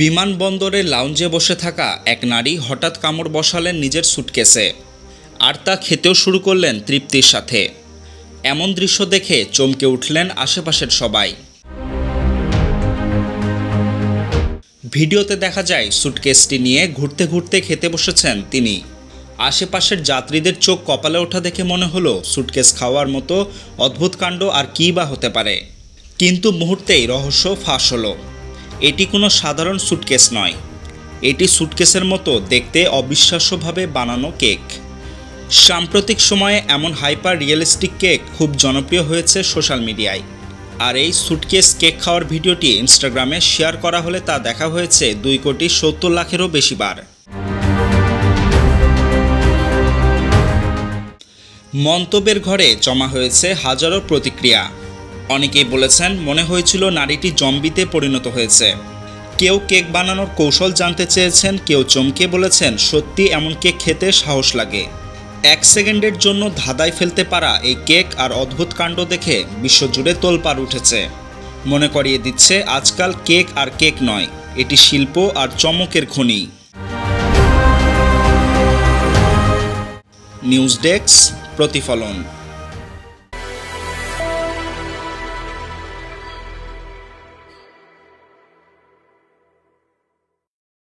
বিমানবন্দরে লাউঞ্জে বসে থাকা এক নারী হঠাৎ কামড় বসালেন নিজের সুটকেসে, আর তা খেতেও শুরু করলেন তৃপ্তির সাথে। এমন দৃশ্য দেখে চমকে উঠলেন আশেপাশের সবাই। ভিডিওতে দেখা যায়, সুটকেসটি নিয়ে ঘুরতে ঘুরতে খেতে বসেছেন তিনি। আশেপাশের যাত্রীদের চোখ কপালে ওঠা দেখে মনে হলো, সুটকেস খাওয়ার মতো অদ্ভুত কাণ্ড আর কী বা হতে পারে। কিন্তু মুহূর্তেই রহস্য ফাঁস হলো। এটি কোনো সাধারণ সুটকেস নয়। এটি সুটকেসের মতো দেখতে অবিশ্বাস্যভাবে বানানো কেক। সাম্প্রতিক সময়ে এমন হাইপার রিয়েলিস্টিক কেক খুব জনপ্রিয় হয়েছে সোশ্যাল মিডিয়ায়। আর এই সুটকেস কেক খাওয়ার ভিডিওটি ইনস্টাগ্রামে শেয়ার করা হলে তা দেখা হয়েছে দুই কোটি সত্তর লাখেরও বেশি বার। মন্তব্যের ঘরে জমা হয়েছে হাজারো প্রতিক্রিয়া। অনেকেই বলেছেন, মনে হয়েছিল নারীটি জম্বিতে পরিণত হয়েছে। কেউ কেক বানানোর কৌশল জানতে চেয়েছেন, কেউ চমকে বলেছেন, সত্যি এমন কেক খেতে সাহস লাগে। এক সেকেন্ডের জন্য ধাঁধায় ফেলতে পারা এই কেক আর অদ্ভুত কাণ্ড দেখে বিশ্বজুড়ে তোলপাড় উঠেছে। মনে করিয়ে দিচ্ছে, আজকাল কেক আর কেক নয়, এটি শিল্প আর চমকের খনি। নিউজ ডেস্ক, প্রতিফলন।